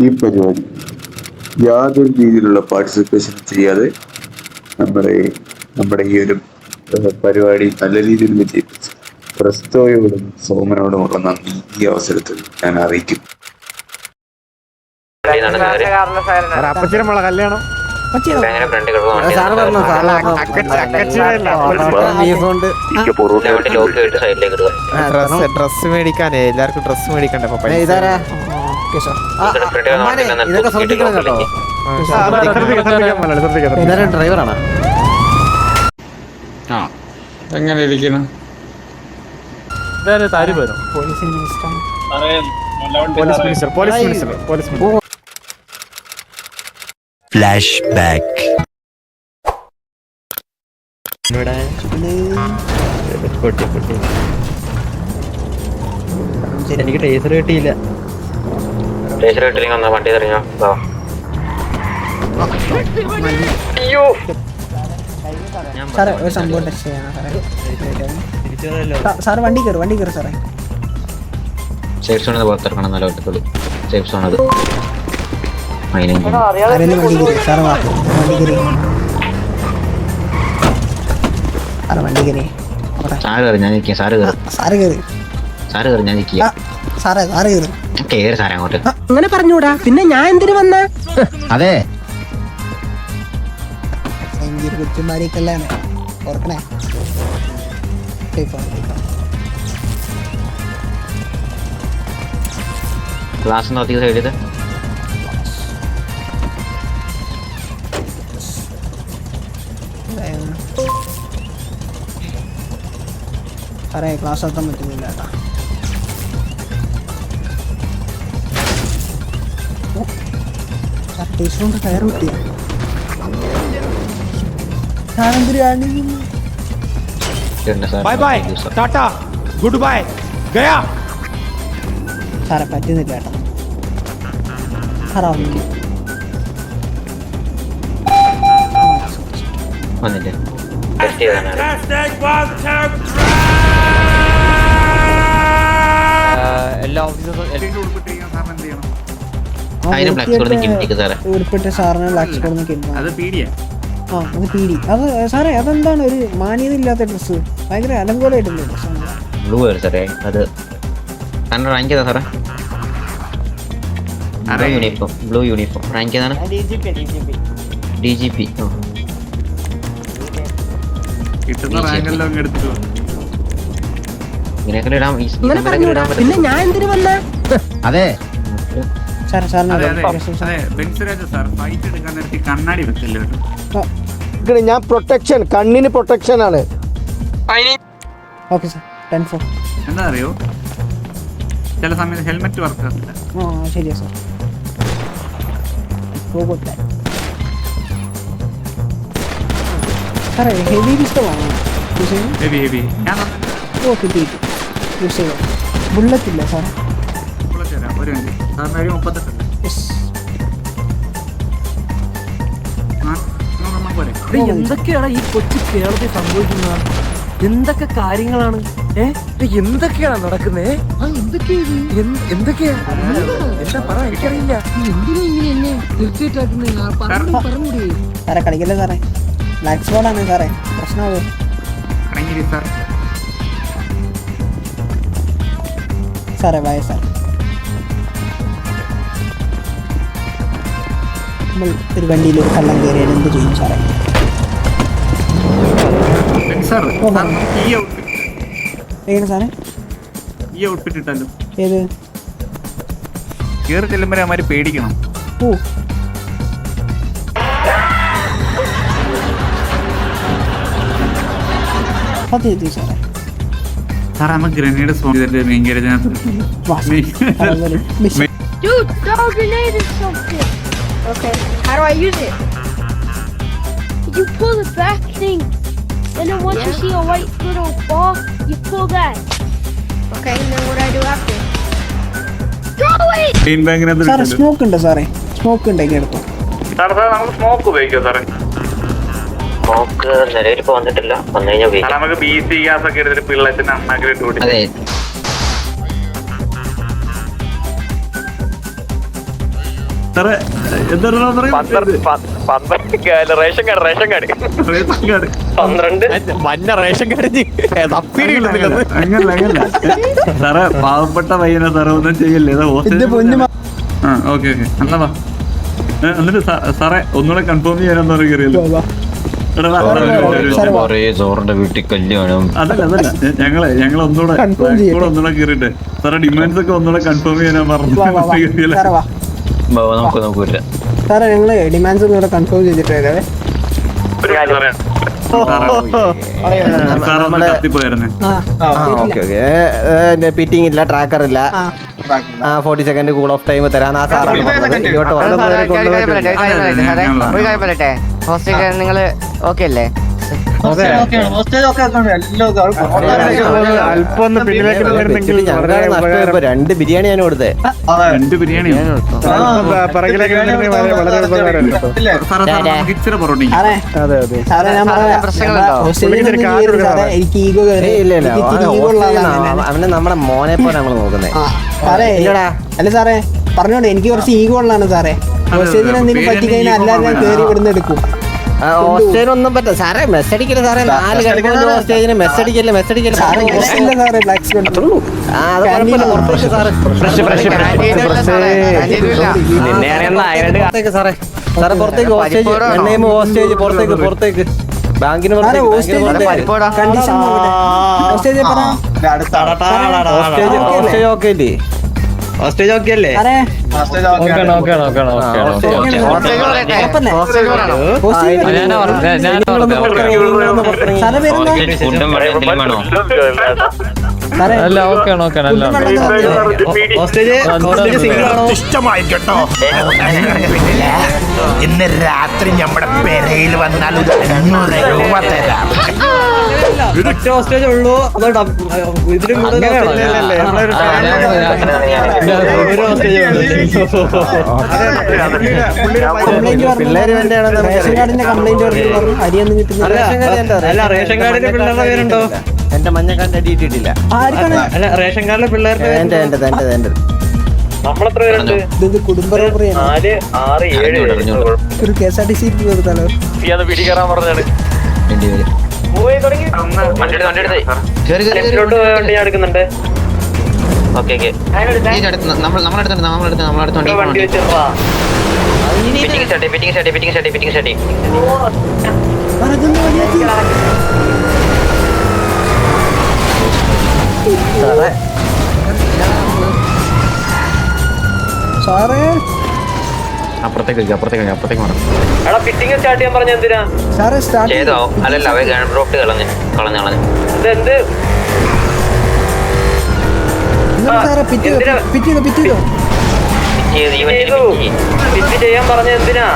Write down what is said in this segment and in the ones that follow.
ഈ പരിപാടി യാതൊരു രീതിയിലുള്ള പാർട്ടിസിപ്പേഷൻ ചെയ്യാതെ നമ്മുടെ നമ്മുടെ ഈ ഒരു പരിപാടി നല്ല രീതിയിൽ വിജയിപ്പിച്ചു ക്രിസ്തോയോടും സോമനോടുമുള്ള നന്ദി ഈ അവസരത്തിൽ ഞാൻ അറിയിക്കും. കല്യാണം. ഡ്രസ് മേടിക്കാനേ എല്ലാവർക്കും ഡ്രസ് മേടിക്കണ്ടേ ഇതൊക്കെ ശ്രദ്ധിക്കണം കേട്ടോ. ഡ്രൈവറാണ് ആ എങ്ങനെ ഇരിക്കുന്നു ഫ്ലാഷ് ബാക്ക് എനിക്ക് ടേസർ കിട്ടിയില്ല. ടേച്ചർ കിട്ടില്ലെങ്കിൽ ഒന്ന് വണ്ടി തെറിഞ്ഞോ സാറേ ഒരു സംഭവം ടെസ്റ്റ് ചെയ്യണം സാറേ. സാറ് വണ്ടി കയറും വണ്ടി കയറും സാറേ. സേഫ് സോണിൽ പുറത്തിറക്കണം നല്ല ഒറ്റക്കുള്ളൂ സേഫ് സോൺ അത് വണ്ടി കയറി സാറ് വാ. വണ്ടി കയറി. സാറ് വണ്ടി കയറി. സാറ് കയറി ഞാൻ നിൽക്കുക സാറ് കയറി. സാറ് കയറി. സാറ് കയറി ഞാൻ നിൽക്കുക സാറേ സാറ് കയറി സാറേ അങ്ങോട്ട്. അങ്ങനെ പറഞ്ഞൂടാ. പിന്നെ ഞാൻ എന്തിനു വന്ന? അതെ. ഓർക്കണേ. സേഫാണ്. ഗ്ലാസ് നോക്കി സൈഡിൽ ഏം. സാറേ ക്ലാസ് എത്താൻ പറ്റുന്നില്ല കേട്ടാ. ടീച്ചറുണ്ട് കയർ കിട്ടിയ bye bye tata good bye Gaya. സാറെ പറ്റുന്നില്ല കേട്ടോ. സാറാ വന്നില്ല. എല്ലാ ഓഫീസേഴ്സും ഉരുപ്പിട്ട് സാറിന് ലാക്സ് കൊടുന്ന് കിട്ടുന്നു അത് പീഡിയ. ആ അത് പീഡി. അത് സാറേ അതെന്താണ് ഒരു മാന്യത ഇല്ലാത്ത ഡ്രസ്സ്? ഭയങ്കര അലങ്കോലമായിട്ടുണ്ട് ബ്ലൂ ആണ് സാറേ. അത് സാറിന് റാങ്ക് ചെയ്താ സാറേ? യൂണിഫോം ബ്ലൂ യൂണിഫോം റാങ്ക് ഏതാണ്? D G P. ഇങ്ങനെയൊക്കെ ഇടാൻ പിന്നെ ഞാൻ എന്തിനു വന്ന? അതെ. സാറിന് സാർ കേട്ടോ ഞാൻ പ്രൊട്ടക്ഷൻ കണ്ണിന് പ്രൊട്ടക്ഷൻ ആണ്. ഓക്കെ സാർ ടെൻ ഫോർ എന്താ അറിയോ ചില സമയത്ത് ഹെൽമെറ്റ് വർക്ക് ആകില്ല ആ ശരിയാ സാർ സാറേ ഹെവി പിസ്റ്റളാണോ ഹെവി ഹെവി ഞാൻ ഓ കിട്ടി കിട്ടി യൂസ് ചെയ്തോ ബുള്ളറ്റ് ഇല്ല സാറേ? ബുള്ളറ്റ് തരാം. ഒരു മിനിറ്റ് നൂറെണ്ണം പോരെ. എന്തൊക്കെയാണ് ഈ കൊച്ചു കേരളത്തിൽ സംഭവിക്കുന്നത്? എന്തൊക്കെ കാര്യങ്ങളാണ്? ഏ? ഇത് എന്തൊക്കെയാണ് നടക്കുന്നേ? എന്തൊക്കെയാ എന്താ? പറ എനിക്കറിയില്ല. സാറേ കളിക്കല്ലേ സാറേ? ബ്ലാക്ക് സ്പോട്ടാണ് സാറേ. പ്രശ്നമാകും സാറേ. വായ നമ്മൾ ഒരു വണ്ടിയിൽ ഒരു കള്ളം കയറിയാൽ എന്ത് ചെയ്യും സാറേ? എങ്ങനെ സാറേ? ഈ ഔട്ട്ഫിറ്റ് ഇട്ടല്ലോ ഏത്? കയറി ചെല്ലുമ്പോൾ അവന്മാര് പേടിക്കണം. ഓ. അതെ സാറേ? ഗ്രനേഡ് സ്പോൺ ചെയ്തിട്ട് Okay, how do I use it? You pull the back thing, and then once you see a white little ball, you pull that. Okay, and then what do I do after? സാറേ smoke ഉണ്ട് സാറേ. Smoke ഉണ്ടെങ്കിൽ എടുത്തോ smoke ഉപയോഗിക്കാം സാറേ. Smoke നിലവിൽ ഇപ്പൊ വന്നിട്ടില്ല. വന്നു കഴിഞ്ഞാൽ നമുക്ക് ബി സി ഗ്യാസ് ഒക്കെ എടുത്തിട്ട് പിള്ളേറ്റിന് അണ്ണാക്കിലിട്ട് കൂടി എന്താ റേഷൻ കാർഡ് റേഷൻ കാർഡ്. പന്ത്രണ്ട്. മഞ്ഞ റേഷൻ കാർഡ് തപ്പീര് കിട്ടുന്നില്ലെന്ന് അങ്ങനല്ല അങ്ങനല്ല സാറേ പാവപ്പെട്ട പയ്യനെ സാറേ ഒന്നും ചെയ്യല്ലേ? ആ ഓക്കെ ഓക്കെ. എന്നാ വാ. എന്നിട്ട് സാറേ ഒന്നുകൂടെ കൺഫേം ചെയ്യാനെന്ന് അറിയില്ല വീട്ടിൽ കല്യാണം. അതല്ല അതല്ല. ഞങ്ങളെ ഞങ്ങൾ ഒന്നുകൂടെ ഒന്നുകൂടെ കയറിട്ടെ സാറേ ഡിമാൻഡ്സ് ഒക്കെ ഒന്നുകൂടെ കൺഫേം ചെയ്യാൻ പറഞ്ഞു നമുക്ക് നമുക്ക് സാറേ ഞങ്ങൾ ഡിമാൻഡ്സ് ഒന്നും കൺഫേം ചെയ്തിട്ട് വരാവേ പിറ്റിംഗ് ഇല്ല. ട്രാക്കർ ഇല്ല ആ. Forty second cool off time തരാൻ ആ സാറാണ് ഇങ്ങോട്ട് നിങ്ങൾ ഓക്കെ അല്ലേ? അല്പം ഒന്ന് പിന്നിലേക്ക് ഞങ്ങളുടെ വളരെ രണ്ട് ബിരിയാണി ഞാൻ കൊടുത്തേ. രണ്ട് ബിരിയാണി ഇച്ചിരി അതെ ഉള്ള അവനെ നമ്മുടെ മോനെ പോലെ നമ്മൾ നോക്കുന്നേ. ആ, ഇല്ലടാ. അല്ല സാറേ പറഞ്ഞോണ്ട് എനിക്ക് കുറച്ച് ഈഗോ ഉള്ളതാണ് സാറേ. എന്തെങ്കിലും പറ്റി കഴിഞ്ഞാൽ അല്ലാതെ ഞാൻ കയറി ഇവിടുന്ന് എടുക്കും. ഹോസ്റ്റേജ് ഒന്നും പറ്റും സാറേ മെസ് അടിക്കില്ല സാറേ? നാല് കിടക്കുന്ന ഹോസ്റ്റേജിന് മെസ് അടിക്കില്ല മെസ് അടിക്കില്ല? സാറേ സാറേ പുറത്തേക്ക് ഓസ്റ്റേജ് എണ്ണയും ഹോസ്റ്റേജ് പുറത്തേക്ക് പുറത്തേക്ക് ബാങ്കിന് സാറേ ഓസ്റ്റേജ് ഹോസ്റ്റേജ് ഓക്കെ ഇല്ലേ. ഹോസ്റ്റേജ് ഓക്കെ അല്ലേ? സാറേ ആണോ? ഇന്ന് രാത്രി നമ്മുടെ പെരയിൽ വന്നാൽ ഒരു അഞ്ഞൂറ് രൂപ തരാം. ഒറ്റ ഹോസ്റ്റേജ് ഉള്ളൂ. അതോ ഇതിലും പിള്ളേര് റേഷൻ കാർഡിന്റെ കംപ്ലൈന്റ് അരിയൊന്നും കിട്ടുന്നില്ല. അല്ല, റേഷൻ കാർഡിന്റെ പിള്ളേരുടെ പേരുണ്ടോ? എന്റെ മഞ്ഞ അടി ഇട്ടിട്ടില്ല ആർക്കാണ്? അല്ല റേഷൻ കാർഡിലെ പിള്ളേരുടെ എന്റെ എന്റെ എന്റെ എന്റെ നമ്മളെത്ര പേരുണ്ട്? നാല് ആറ് ഏഴ് അറിഞ്ഞൂടാ, അറിഞ്ഞൂടാ. ഒരു K S R T C കൊടുത്താലോ അത് പിടി പറഞ്ഞാണ്. പോയി തുടങ്ങി. വണ്ടി വണ്ടി എടുത്ത്. കേറി, കേറി, കേറി. ലെഫ്റ്റിലോട്ട് വണ്ടി ഞാൻ എടുക്കുന്നുണ്ട്. Okay okay. ഈ അടുത്ത് നമ്മൾ നമ്മളടുത്തുണ്ട് നമ്മളടുത്ത് നമ്മളടുത്ത് വണ്ടി വണ്ടി വണ്ടി. വെച്ചിട്ടാ ഫിറ്റിംഗ് ഫിറ്റിംഗ് ഫിറ്റിംഗ് ഫിറ്റിംഗ് വലിയ സാറേ. അപ്പുറത്തേക്ക് കഴിക്കും അപ്പുറത്തേക്ക് കഴിക്കും അപ്പുറത്തേക്ക് വേണം എടാ ഫിറ്റിംഗ് സ്റ്റാർട്ട് ചെയ്യാൻ പറഞ്ഞ എന്തിനാ? സാറേ സ്റ്റാർട്ട് ചെയ്തോ അല്ലല്ല അവ ഗൺ റോട്ട് കളഞ്ഞു കളഞ്ഞു കളഞ്ഞു. ഇതെന്ത്? സാറേ ചെയ്യാൻ പറഞ്ഞ എന്തിനാ?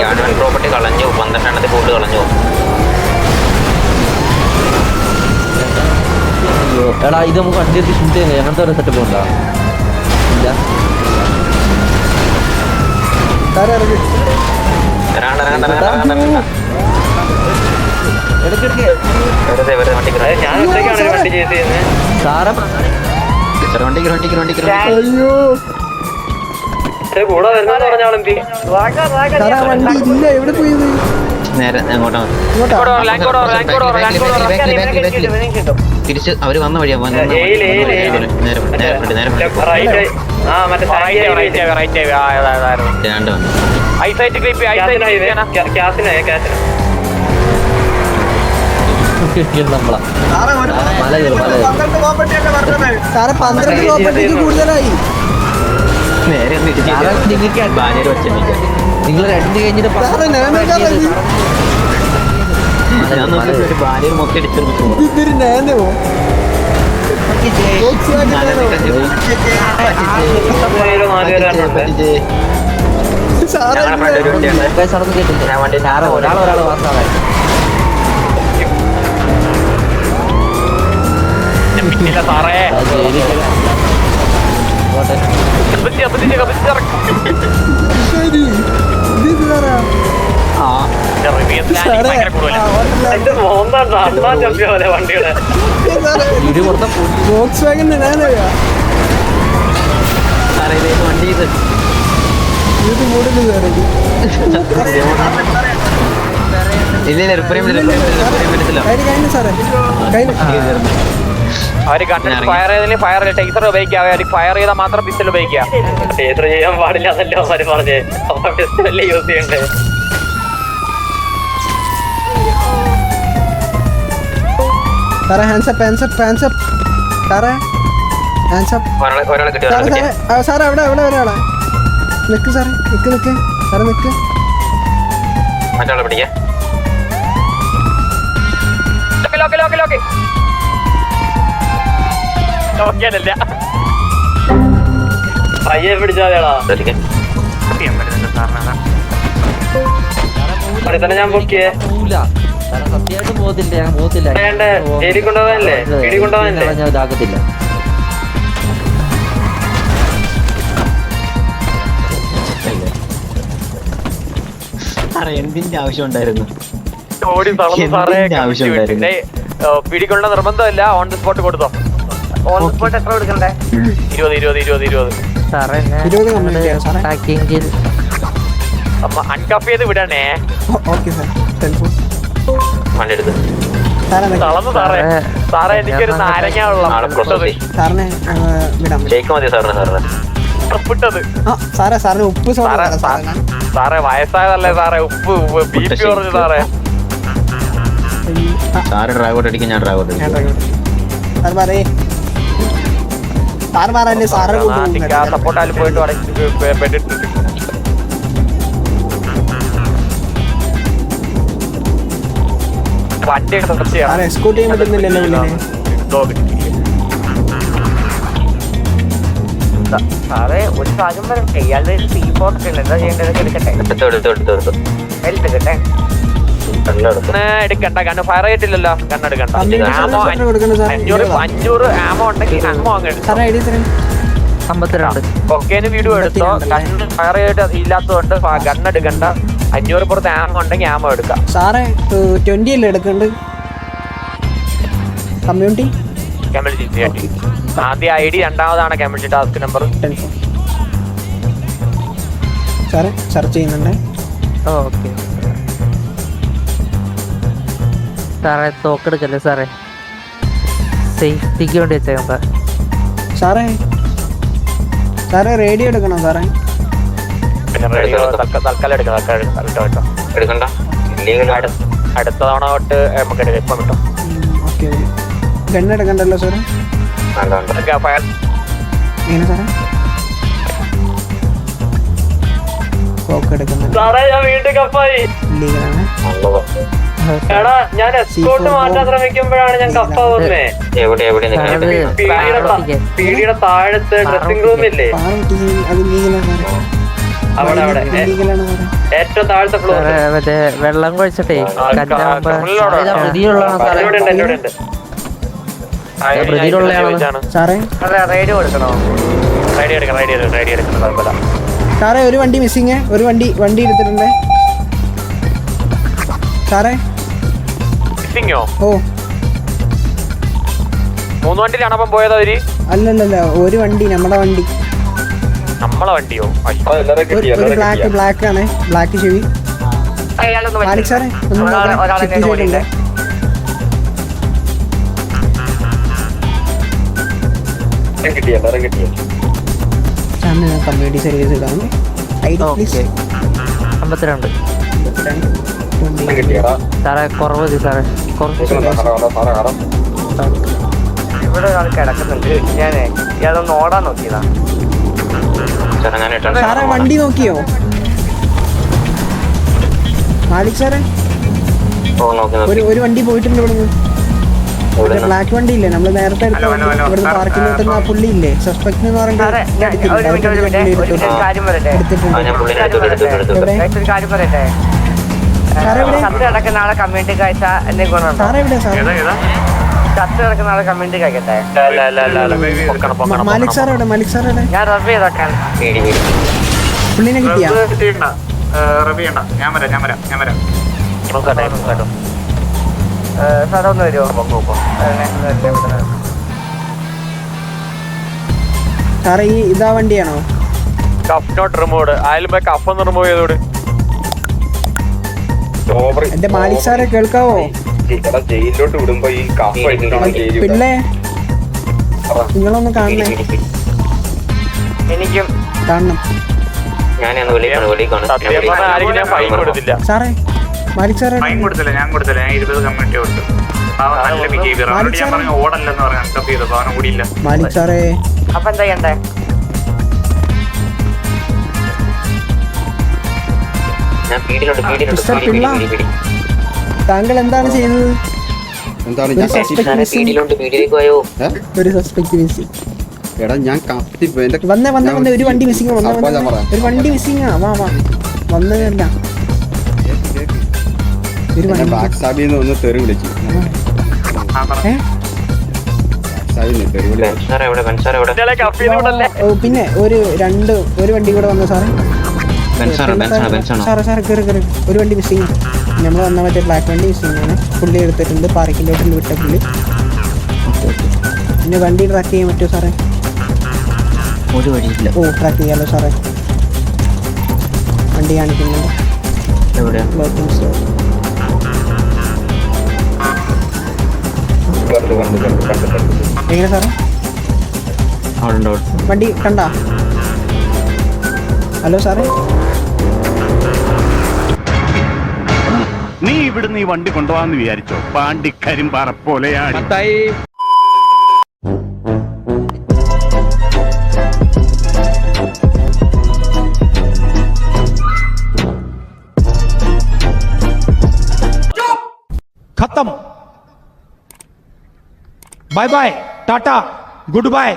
ഗവൺമെന്റ് പ്രോപ്പർട്ടി കളഞ്ഞു പന്ത്രണ്ടെണ്ണത്തിൽ കൂടുതൽ കളഞ്ഞു. എടാ ഇത് നമുക്ക് അഡ്ജസ്റ്റ് ഷൂട്ട് ചെയ്യുന്നത് അങ്ങനത്തെ ഒരു സെറ്റപ്പ് ഉണ്ടോ? ഇല്ല. വണ്ടി വണ്ടി വണ്ടി വണ്ടി വണ്ടി വണ്ടി കൂടെ പറഞ്ഞാളെന്തി? ആ വണ്ടി ഇല്ല. എവിടെ പോയത്? നേരെ അങ്ങോട്ടാ തിരിച്ച് അവർ വന്ന വഴിയാ രണ്ട് വന്നു. സാറേ പന്ത്രണ്ട് കൂടുതലായി. നേരെ ഒന്ന് ഇടിച്ച് നിങ്ങൾ രണ്ട് കഴിഞ്ഞിട്ട് ഭാര്യയെ മൊത്തം നാല് പേരാണ് സാറേ ഞങ്ങളുടെ ഫ്രണ്ട് ഒരു ഇത് സാറാ. സാറേ. മൊത്തം വോക്സ് വാഗൻ സാറേ. ഏത് വണ്ടി ഇത്? ഇത്? മൂടിൽ കയറി ഇല്ല ഇല്ല റിപ്പയർ കയ്യിൽ കഴിഞ്ഞു സാറേ. കയ്യിൽ അവർ കണ്ടിട്ട് ഫയർ ചെയ്തതിന് ഫയർ ടേസർ ഉപയോഗിക്കാം അവർ ഫയർ ചെയ്താൽ മാത്രം പിസ്റ്റൽ ഉപയോഗിക്കാം ടേസർ ചെയ്യാൻ പാടില്ല എന്നല്ലോ അവർ പറഞ്ഞേ. അപ്പൊ പിസ്റ്റലല്ലേ യൂസ് ചെയ്യണ്ടേ? സാറേ അപ്പ് അപ്പ് അപ്പ് അപ്പ് അവിടെ അവിടെ ഒരാളാ. നിക്ക് സാറേ നിക്ക് നിക്ക്. സാറേ നിക്ക്. മറ്റാളെ പിടിക്കേ. ലോക്ക് ലോക്ക് ലോക്ക് നോക്കിയാലല്ല? പയ്യെ പിടിച്ചാലേടാ തന്നെ ഞാൻ പൊക്കിയേ സത്യമായിട്ട് പോകത്തില്ല. ഞാൻ പോകത്തില്ല. വേണ്ടേ? ജയിലിൽ കൊണ്ടുപോകാനല്ലേ? പിടി കൊണ്ടുപോകാനല്ലേ? ഞാൻ ഇതാക്കത്തില്ല. എന്തിന്റെ ആവശ്യം ഉണ്ടായിരുന്നു? ഓടി ആവശ്യമുണ്ടായിരുന്നു? പിടിക്കൊള്ള നിർബന്ധമില്ല. ഓൺ ദി സ്പോട്ട് കൊടുത്തോ. ഓൺ സ്പോട്ട് എത്ര കൊടുക്കണ്ടേ? ഇരുപത് ഇരുപത് ഇരുപത് ഇരുപത്. സാറേ ടാക്കിയെങ്കിൽ അമ്മ അൺകഫ് ചെയ്ത് വിടണേ. ഓക്കെ സാർ ടെലിഫോൺ വണ്ടി എടുത്ത്. സാറേ സാറേ. എനിക്കൊരു നാരങ്ങ വിടാൻ ഷേക്ക് മതി സാറിന് സാറിന്. ഉപ്പിട്ടത് ആ സാറേ സാറിന് ഉപ്പ് സാറേ വയസ്സായതല്ലേ സാറേ? ഉപ്പ് ബി പി കുറഞ്ഞു സാറേ. സാറ് ഡ്രൈവോട്ട് അടിക്കും ഞാൻ ഡ്രൈവോട്ട് ഞാൻ അടിക്കും. സാർ പറയേ. സാറ് പോയിട്ട് പെട്ടിട്ടുണ്ട് സാറേ എസ്കോട്ട് ചെയ്യാൻ പറ്റുന്നില്ലല്ലോ പുള്ളിനെ സാറേ ഒരു കാര്യം പറയട്ടെ ഇയാളുടെ സീ ഫോർട്ട് ഉണ്ട് എന്താ ചെയ്യേണ്ടത് എടുക്കട്ടെ എടുത്തു എടുത്തു എടുത്തു എടുത്തു. എടുക്കട്ടെ എല്ലാം എടുത്തു എടുക്കണ്ട കാരണം ഫയർ ചെയ്തിട്ടില്ലല്ലോ കണ്ണെടുക്കണ്ട. എടുക്കണ്ട ആമോ അഞ്ഞൂറ് അഞ്ഞൂറ് ആമോ ഉണ്ടെങ്കിൽ ആമോ അങ്ങ് അമ്പത്തിരണ്ട്. കൊക്കേന് വീഡിയോ എടുത്തോ. കണ്ണ് ഫയർ ചെയ്തിട്ട് ഇല്ലാത്തതുകൊണ്ട് കണ്ണെടുക്കണ്ട. അഞ്ഞൂറ് പുറത്ത് ആമോ ഉണ്ടെങ്കിൽ ആമോ എടുക്കാം. സാറേ ട്വന്റി അല്ലേ എടുക്കണ്ട്? കമ്മ്യൂണിറ്റി കമ്മ്യൂണിറ്റി ആദ്യ ഐ ഡി രണ്ടാമതാണ് കമ്മ്യൂണിറ്റി ടാസ്ക് നമ്പർ സാറേ സെർച്ച് ചെയ്യുന്നുണ്ട്. ഓക്കെ സാറേ തോക്കെടുക്കല്ലേ സാറേ? സേഫ്റ്റിക്ക് വേണ്ടി വെച്ചേക്കാം സാർ. സാറേ സാറേ റേഡിയോ എടുക്കണോ സാറേ? തൽക്കാലം എടുക്കാം തൽക്കാലം കേട്ടോ കേട്ടോ എടുക്കണ്ട. അടുത്ത തവണ തൊട്ട് നമുക്ക് എടുക്കാം. ഇപ്പം കിട്ടും. ഓക്കെ ഗണ്ണ് എടുക്കണ്ടല്ലോ സാറേ? എങ്ങനെ സാറേ? കോക്ക് എടുക്കുന്നുണ്ട് സാറേ ഞാൻ വീണ്ടും കപ്പായി. നല്ലതാ. എടാ ഞാൻ എസ്കോട്ട് മാറ്റാൻ ശ്രമിക്കുമ്പോഴാണ് ഞാൻ കപ്പാവുന്നേ എവിടെ എവിടെ പീടിയുടെ താഴത്തെ ഡ്രസ്സിംഗ് റൂമില്ലേ അവിടെ അവിടെ. ഏറ്റവും താഴത്തെ ഫ്ലോർ സാറേ മറ്റേ വെള്ളം കുഴിച്ചിട്ടേ സാറേ ഒരു വണ്ടി മിസ്സിങ് ഒരു വണ്ടി വണ്ടി എടുത്തിട്ടുണ്ട്. സാറേ? മിസ്സിങ്ങോ ഓ. മൂന്ന് വണ്ടിയിലാണ് അപ്പം പോയത് അവർ? അല്ലല്ലല്ല ഒരു വണ്ടി നമ്മുടെ വണ്ടി. നമ്മളെ വണ്ടിയോ? ഒരു ബ്ലാക്ക് ബ്ലാക്ക് ആണ്. ബ്ലാക്ക് ചെവി. മാലിക് സാറേ ഒന്ന് കമ്മ്യൂണിറ്റി സർവീസ് ഇടാം. I D please. അമ്പത്തിരണ്ട്. സാറേ കുറവ് മതി സാറേ. കുറച്ച് ഇവിടെ ഒരാൾ കിടക്കുന്നുണ്ട്. ഞാനേ ഇയാളൊന്ന് ഓടാൻ നോക്കിയതാ. ഞാൻ സാറേ വണ്ടി നോക്കിയോ? മാലിക് സാറേ ഒരു ഒരു വണ്ടി പോയിട്ടുണ്ട് ഇവിടെ ബ്ലാക്ക് വണ്ടി ഇല്ലേ? നമ്മൾ നേരത്തെ ഇവിടുന്ന് പാർക്കിൽ നിൽക്കുന്ന ആ പുള്ളി ഇല്ലേ? സസ്പെക്ട് എന്ന് സാറേ ഞാൻ- ഒരു മിനിറ്റ് ഒരു മിനിറ്റ് ഒരു മിനിറ്റ് ഒരു കാര്യം പറയട്ടെ. എടുത്തിട്ടുണ്ട് ചത്ത് കിടക്കുന്ന ആളെ കമ്മ്യൂണിറ്റി കാഴ്ച എന്നെ ഗുണമുണ്ടോ സാറേ? എവിടെ സാറേ ചത്ത് കിടക്കുന്ന ആളെ കമ്മ്യൂണിറ്റി മാലിക് സാർ എവിടെ മാലിക് സാർ എവിടെ ഞാൻ റബ് ചെയ്തേക്കാൻ വീടി വീടി പുള്ളിനെ കിട്ടിയാ? റബിയണ്ട ഞാൻ വരാം ഞാൻ വരാം വരാം. ഒന്ന് വരുമോ സാറേ ഈ ഇതാ വണ്ടിയാണോ? കഫ് നോട്ട് റിമൂവ് ആയാലും കഫ് ഒന്ന് റിമൂവ് ചെയ്തോട്. എന്റെ മാലിക് സാറെ കേൾക്കാവോ ജയിലിലോട്ട് വിടുമ്പോ ഈ കഫ് പിള്ളേ നിങ്ങളൊന്ന് കാണണേ. എനിക്കും. കാണണം. സത്യം പറഞ്ഞാൽ ആരെങ്കിലും ഞാൻ ഫൈൻ കൊടുത്തില്ല. സാറേ മാലിക് സാറേ കൊടുത്തില്ല ഞാൻ കൊടുത്തില്ല. ഞാൻ ഇരുപത് കമ്മ്യൂണിറ്റി കൊടുത്തു. നല്ല ബിഹേവിയർ ഞാൻ പറഞ്ഞു ഓടല്ലെന്ന് പറഞ്ഞു അക്സെപ്റ്റ് ചെയ്തപ്പോ അവനെ കൂടിയില്ല. മാലിക് സാറേ അപ്പൊ എന്താ ചെയ്യണ്ടേ? മിസ്റ്റർ പിള്ള. താങ്കൾ എന്താണ് ചെയ്യുന്നത്? എന്താണ് ഒരു സസ്പെക്ട് മിസ്സിംഗ് ഒരു സസ്പെക്ട് മിസ്സിംഗ് എടാ ഞാൻ കത്തി വന്നേ വന്നേ വന്നേ. ഒരു വണ്ടി മിസ്സിംഗ് വന്നേ വന്നേ. ഒരു വണ്ടി മിസ്സിംഗ് ആ വാ വാ. വന്നതല്ല ഒരു വണ്ടി ബാക്ക് സ്റ്റാബിൽ നിന്ന് ഒന്ന് തെറി വിളിച്ചു പിന്നെ ഒരു രണ്ട് ഒരു വണ്ടി കൂടെ വന്നു സാറേ. സാറേ സാറേ കയറി കയറി ഒരു വണ്ടി മിസ്സിംഗ് നമ്മൾ വന്ന മറ്റേ ബ്ലാക്ക് വണ്ടി മിസ് ആണ്. പുള്ളി എടുത്തിട്ടുണ്ട് പാർക്കിലോട്ട് വിട്ട പുള്ളി. പിന്നെ വണ്ടി ട്രാക്ക് ചെയ്യാൻ പറ്റുമോ സാറേ ഒരു വഴിയില്ല. ഓ ട്രാക്ക് ചെയ്യാലോ സാറേ വണ്ടി കാണിക്കുന്നുണ്ട്. എങ്ങനെ സാറേ വണ്ടി കണ്ട? ഹലോ സാറേ ഇവിടുന്ന് ഈ വണ്ടി കൊണ്ടുപോകാന്ന് വിചാരിച്ചോ? പാണ്ടിക്കരിമ്പാറ പോലെയാണ്. ഖത്തം. Bye bye tata good bye.